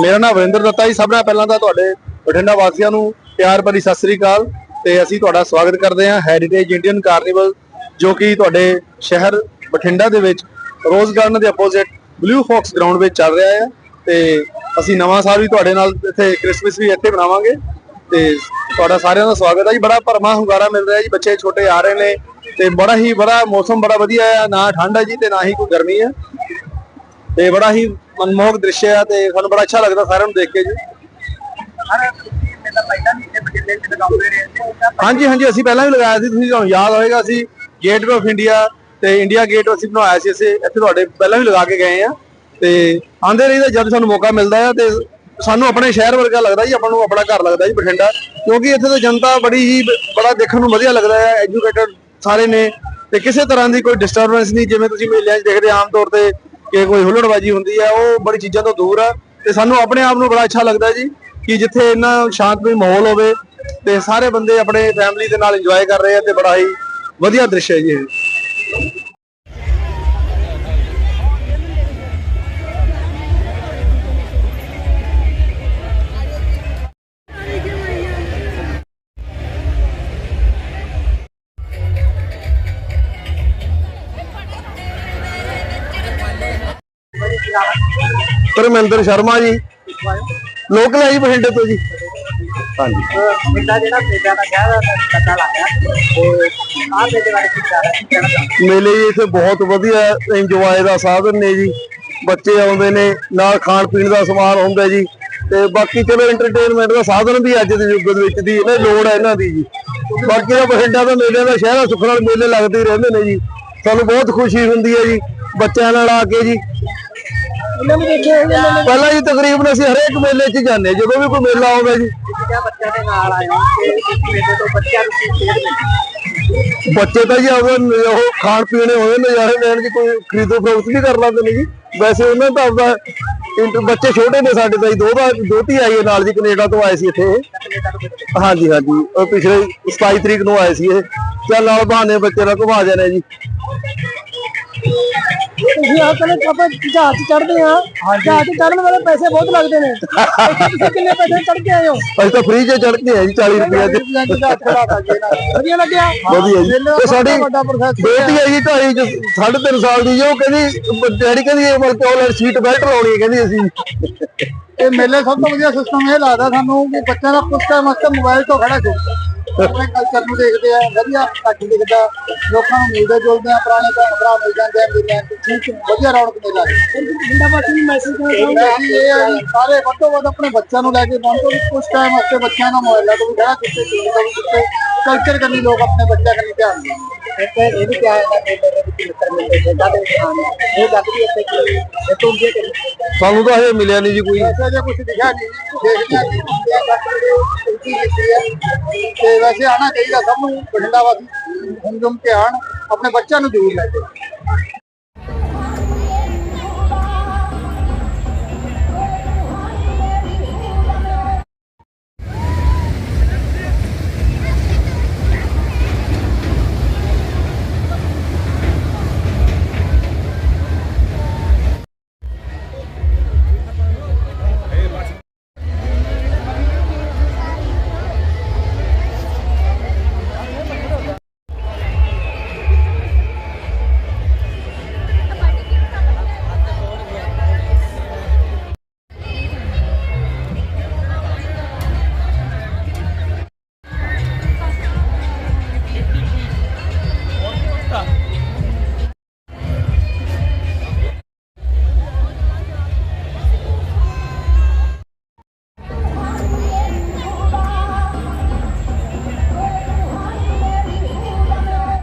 ਮੇਰਾ ਨਾਮ ਵਰਿੰਦਰ ਦੱਤਾ ਜੀ। ਸਭ ਨਾਲ ਪਹਿਲਾਂ ਤਾਂ ਤੁਹਾਡੇ ਬਠਿੰਡਾ ਵਾਸੀਆਂ ਨੂੰ ਪਿਆਰ ਭਰੀ ਸਤਿ ਸ੍ਰੀ ਅਕਾਲ ਤੇ ਅਸੀਂ ਤੁਹਾਡਾ ਸਵਾਗਤ ਕਰਦੇ ਹਾਂ ਹੈਰੀਟੇਜ ਇੰਡੀਅਨ ਕਾਰਨੀਵਲ ਜੋ ਕਿ ਤੁਹਾਡੇ ਸ਼ਹਿਰ ਬਠਿੰਡਾ ਦੇ ਵਿੱਚ ਰੋਜ਼ ਗਾਰਡਨ ਦੇ ਆਪੋਜ਼ਿਟ ਬਲੂ ਫੌਕਸ ਗਰਾਊਂਡ ਵਿੱਚ ਚੱਲ ਰਿਹਾ ਹੈ ਤੇ ਅਸੀਂ ਨਵਾਂ ਸਾਲ ਵੀ ਤੁਹਾਡੇ ਨਾਲ ਇੱਥੇ ਕ੍ਰਿਸਮਸ ਵੀ ਇੱਥੇ ਮਨਾਵਾਂਗੇ ਤੇ ਤੁਹਾਡਾ ਸਾਰਿਆਂ ਦਾ ਸਵਾਗਤ ਹੈ ਜੀ। ਬੜਾ ਭਰਮਾ ਹੁੰਗਾਰਾ ਮਿਲ ਰਿਹਾ ਜੀ। ਬੱਚੇ ਛੋਟੇ ਆ ਰਹੇ ਨੇ ਤੇ ਬੜਾ ਹੀ ਬੜਾ ਮੌਸਮ ਬੜਾ ਵਧੀਆ ਹੈ। ਨਾ ਠੰਡ ਹੈ ਜੀ ਤੇ ਨਾ ਹੀ ਕੋਈ ਗਰਮੀ ਹੈ। ਤੇ ਬੜਾ ਹੀ ਮਨਮੋਹਕ ਦ੍ਰਿਸ਼ ਹੈ ਤੇ ਸਾਨੂੰ ਬੜਾ ਅੱਛਾ ਲੱਗਦਾ ਸਾਰਿਆਂ ਨੂੰ ਦੇਖ ਕੇ ਜੀ। ਹਾਂਜੀ ਹਾਂਜੀ ਅਸੀਂ ਪਹਿਲਾਂ ਵੀ ਲਗਾਇਆ ਸੀ ਤੁਸੀਂ ਤੁਹਾਨੂੰ ਯਾਦ ਹੋਵੇਗਾ ਅਸੀਂ ਗੇਟ ਆਫ ਇੰਡੀਆ ਤੇ ਇੰਡੀਆ ਗੇਟ ਅਸੀਂ ਬਣਾਇਆ ਸੀ ਅਸੀਂ ਇੱਥੇ ਤੁਹਾਡੇ ਪਹਿਲਾਂ ਵੀ ਲਗਾ ਕੇ ਗਏ ਆ। ਤੇ ਆਂਦੇ ਰਹੀਦਾ ਜਦ ਸਾਨੂੰ ਮੌਕਾ ਮਿਲਦਾ ਹੈ ਤੇ ਸਾਨੂੰ ਆਪਣੇ ਸ਼ਹਿਰ ਵਰਗਾ ਲੱਗਦਾ ਜੀ ਆਪਾਂ ਨੂੰ ਆਪਣਾ ਘਰ ਲੱਗਦਾ ਜੀ ਬਠਿੰਡਾ। ਕਿਉਂਕਿ ਇੱਥੇ ਤਾਂ ਜਨਤਾ ਬੜੀ ਹੀ ਬੜਾ ਦੇਖਣ ਨੂੰ ਵਧੀਆ ਲੱਗਦਾ ਹੈ ਐਜੂਕੇਟਡ ਸਾਰੇ ਨੇ ਤੇ ਕਿਸੇ ਤਰ੍ਹਾਂ ਦੀ ਕੋਈ ਡਿਸਟਰਬੈਂਸ ਨਹੀਂ ਜਿਵੇਂ ਤੁਸੀਂ ਮੇਲਿਆਂ 'ਚ ਦੇਖਦੇ ਆਮ ਤੌਰ ਤੇ ਕਿ ਕੋਈ ਹੁੱਲੜਬਾਜੀ ਹੁੰਦੀ ਹੈ ਉਹ ਬੜੀ ਚੀਜ਼ਾਂ ਤੋਂ ਦੂਰ ਆ। ਤੇ ਸਾਨੂੰ ਆਪਣੇ ਆਪ ਨੂੰ ਬੜਾ ਅੱਛਾ ਲੱਗਦਾ ਜੀ ਕਿ ਜਿੱਥੇ ਇੰਨਾ ਸ਼ਾਂਤਮਈ ਮਾਹੌਲ ਹੋਵੇ ਤੇ ਸਾਰੇ ਬੰਦੇ ਆਪਣੇ ਫੈਮਿਲੀ ਦੇ ਨਾਲ ਇੰਜੋਏ ਕਰ ਰਹੇ ਆ ਤੇ ਬੜਾ ਹੀ ਵਧੀਆ ਦ੍ਰਿਸ਼ ਹੈ ਜੀ ਇਹ। ਪਰਮਿੰਦਰ ਸ਼ਰਮਾ ਜੀ। ਲੋਕਲ ਹੈ ਜੀ ਬਠਿੰਡੇ ਤੋਂ ਜੀ। ਹਾਂਜੀ। ਮੇਲਾ ਜਿਹੜਾ ਮੇਲਾ ਦਾ ਕਹਿ ਰਿਹਾ ਪਤਾ ਲੱਗਿਆ ਤੇ ਆਹ ਮੇਲੇ ਬਾਰੇ ਕੀ ਕਹਿਣਾ ਚਾਹੁੰਦਾ? ਮੇਲੇ ਜੀ ਇੱਥੇ ਬਹੁਤ ਵਧੀਆ ਇੰਜੋਏ ਦਾ ਸਾਧਨ ਨੇ ਜੀ। ਬੱਚੇ ਆਉਂਦੇ ਨੇ ਨਾਲ ਖਾਣ ਪੀਣ ਦਾ ਸਮਾਨ ਹੁੰਦਾ ਜੀ। ਤੇ ਬਾਕੀ ਚਲੋ ਐਂਟਰਟੇਨਮੈਂਟ ਦਾ ਸਾਧਨ ਵੀ ਅੱਜ ਦੇ ਯੁੱਗ ਦੇ ਵਿੱਚ ਦੀ ਇਹਨੇ ਲੋੜ ਹੈ ਇਹਨਾਂ ਦੀ ਜੀ। ਬਾਕੀ ਦਾ ਬਠਿੰਡਾ ਦਾ ਮੇਲੇ ਦਾ ਸ਼ਹਿਰ ਆ, ਸੁੱਖ ਨਾਲ ਮੇਲੇ ਲੱਗਦੇ ਰਹਿੰਦੇ ਨੇ ਜੀ। ਸਾਨੂੰ ਬਹੁਤ ਖੁਸ਼ੀ ਹੁੰਦੀ ਹੈ ਜੀ ਬੱਚਿਆਂ ਨਾਲ ਆ ਕੇ ਜੀ। ਨੂੰ ਦੇਖਿਆ ਪਹਿਲਾਂ ਜੀ ਤਕਰੀਬਨ ਅਸੀਂ ਹਰੇਕ ਮੇਲੇ 'ਚ ਜਾਂਦੇ ਜਦੋਂ ਵੀ ਕੋਈ ਮੇਲਾ ਆਉਂਦਾ ਜੀ। ਜਿਹੜਾ ਬੱਚਿਆਂ ਦੇ ਨਾਲ ਆਏ ਹੋ ਤੇ ਇਸ ਮੇਲੇ ਤੋਂ ਬੱਚਿਆਂ ਨੂੰ ਕੀ ਸੇਧ ਮਿਲੀ? ਬੱਚੇ ਤਾਂ ਜੀ ਆਪਦਾ ਉਹ ਖਾਣ ਪੀਣੇ ਹੋਏ ਨਜ਼ਾਰੇ ਲੈਣ ਦੀ ਕੋਈ ਖਰੀਦੋ ਫਰੋਖਤ ਵੀ ਕਰ ਲੈਂਦੇ ਨੇ ਜੀ। ਵੈਸੇ ਉਹਨਾਂ ਦਾ ਆਪਦਾ ਬੱਚੇ ਛੋਟੇ ਨੇ ਸਾਡੇ ਤਾਂ ਜੀ ਦੋ ਦਾ ਦੋਤੀ ਆਈ ਹੈ ਨਾਲ ਜੀ ਕੈਨੇਡਾ ਤੋਂ ਆਏ ਸੀ ਇੱਥੇ। ਹਾਂਜੀ ਹਾਂਜੀ। ਉਹ ਪਿਛਲੇ 27 ਤਰੀਕ ਨੂੰ ਆਏ ਸੀ ਇਹ। ਚੱਲ ਨਾਲ ਬਹਾਨੇ ਬੱਚੇ ਦਾ ਘੁਮਾ ਜਾਣੇ ਜੀ। ਤੁਸੀਂ ਆਹ ਕਹਿੰਦੇ ਆਪਾਂ ਜਹਾਜ਼ ਚੜਦੇ ਆ ਜਹਾਜ਼ ਚੜਨ ਵਾਲੇ ਪੈਸੇ ਬਹੁਤ ਲੱਗਦੇ ਨੇ। ਤੁਸੀਂ ਕਿੰਨੇ ਪੈਸੇ ਚੜ ਕੇ ਆਏ ਹੋ? ਅਸੀਂ ਤਾਂ ਫ੍ਰੀ 'ਚ ਚੜ ਕੇ ਆਏ ਜੀ 40 ਰੁਪਏ ਦੇ। ਵਧੀਆ ਲੱਗਿਆ। ਵਧੀਆ ਜੀ। ਤੇ ਸਾਡੀ ਵੱਡਾ ਪ੍ਰੋਸੈਸ ਬੇਟੀ ਹੈ ਜੀ ਢਾਈ ਚ ਸਾਢੇ ਤਿੰਨ ਸਾਲ ਦੀ ਜੀ ਉਹ ਕਹਿੰਦੀ ਡੈਡੀ ਕਹਿੰਦੀ ਇਹ ਮਤਲਬ ਔਨਲਾਈਨ ਸੀਟ ਬੈਲਟ ਲਾਉਣੀ ਹੈ ਕਹਿੰਦੀ ਅਸੀਂ। ਇਹ ਮੇਲੇ ਸਭ ਤੋਂ ਵਧੀਆ ਸਿਸਟਮ ਇਹ ਲੱਗਦਾ ਸਾਨੂੰ ਕਿ ਬੱਚਿਆਂ ਦਾ ਕੁਝ ਟਾਈਮ ਵਾਸਤੇ ਮੋਬਾਈਲ ਤੋਂ ਖੜਾ ਜੋ ਆਪਣੇ ਕਲਚਰ ਨੂੰ ਦੇਖਦੇ ਆ ਵਧੀਆ ਘੱਟ ਦਿਖਦਾ ਲੋਕਾਂ ਨੂੰ ਮਿਲਦੇ ਜੁਲਦੇ ਆ ਪੁਰਾਣੇ ਭੈਣ ਭਰਾ ਮਿਲ ਜਾਂਦੇ ਆ ਮੇਲਿਆਂ ਚ ਠੀਕ ਵਧੀਆ ਰੌਣਕ ਮੇਲਾ ਹੈ। ਜਿੰਦਾਬਾਦ ਨੂੰ ਮੈਸੇਜ ਕਰਨਾ ਇਹ ਆ ਸਾਰੇ ਵੱਧ ਵੱਧ ਆਪਣੇ ਬੱਚਿਆਂ ਨੂੰ ਲੈ ਕੇ ਪਹੁੰਚੋ ਵੀ ਕੁਝ ਟਾਈਮ ਵਾਸਤੇ ਬੱਚਿਆਂ ਨੂੰ ਮੋਬਾਈਲਾਂ ਤੋਂ ਵੀ ਖੜਾ ਕਿਤੇ ਕਿਤੇ ਕਲਚਰ ਕਰਨੀ ਲੋਕ ਆਪਣੇ ਬੱਚਿਆਂ ਕਰਨੀ ਧਿਆਨ ਦੇਣ ਇਹ ਵੀ ਕਿਹਾ ਹੈ ਕਿ ਮੇਰੇ ਵਿੱਚ ਮਿੱਤਰ ਮਿਲਦੇ ਜਿੱਦਾਂ ਦੇ ਇਨਸਾਨ ਹੈ ਇਹ ਗੱਲ ਵੀ ਇੱਥੇ ਕਿ ਇਹ ਤੋਂ ਜੇ ਸਾਨੂੰ ਤਾਂ ਹਜੇ ਮਿਲਿਆ ਨਹੀਂ ਜੀ ਕੋਈ। ਵੈਸੇ ਜੇ ਕੁਝ ਦਿਖਿਆ ਨਹੀਂ ਦੇਖਦੇ ਆ ਕਿ ਇਹ ਗੱਲ ਕੀ ਲਿਖੀ ਹੈ ਤੇ ਵੈਸੇ ਆਣਾ ਚਾਹੀਦਾ ਸਭ ਨੂੰ, ਬਠਿੰਡਾ ਵਾਸੀ। ਹੁੰਜਮ ਕੇ ਆਣ ਆਪਣੇ ਬੱਚਿਆਂ ਨੂੰ ਜ਼ਰੂਰ ਲੈ ਕੇ